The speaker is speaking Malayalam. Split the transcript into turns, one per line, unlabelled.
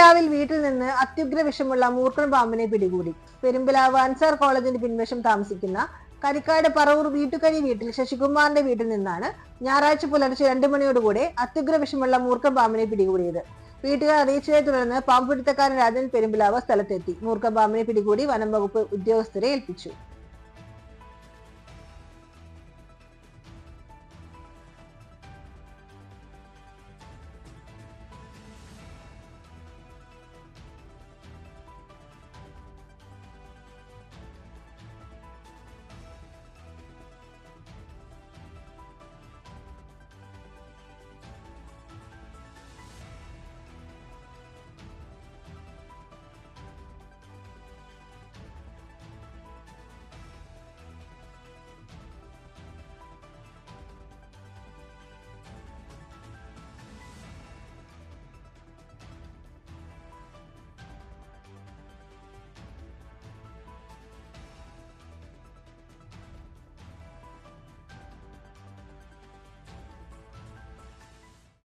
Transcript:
പെരുമ്പലാവിൽ വീട്ടിൽ നിന്ന് അത്യുഗ്ര വിഷമുള്ള മൂർഖൻ പാമ്പിനെ പിടികൂടി. പെരുമ്പലാവ് അൻസാർ കോളേജിന്റെ പിൻവശം താമസിക്കുന്ന കരിക്കാട് പറവൂർ വീട്ടുകഴി വീട്ടിൽ ശശികുമാറിന്റെ വീട്ടിൽ നിന്നാണ് ഞായറാഴ്ച പുലർച്ചെ രണ്ടു മണിയോടുകൂടെ അത്യുഗ്ര വിഷമുള്ള മൂർഖൻ പാമ്പിനെ പിടികൂടിയത്. വീട്ടുകാർ അറിയിച്ചതിനെ തുടർന്ന് പാമ്പ് പിടുത്തക്കാരൻ രാജൻ പെരുമ്പലാവ് സ്ഥലത്തെത്തി. മൂർഖൻ പാമ്പിനെ പിടികൂടി വനം വകുപ്പ് ഉദ്യോഗസ്ഥരെ ഏൽപ്പിച്ചു.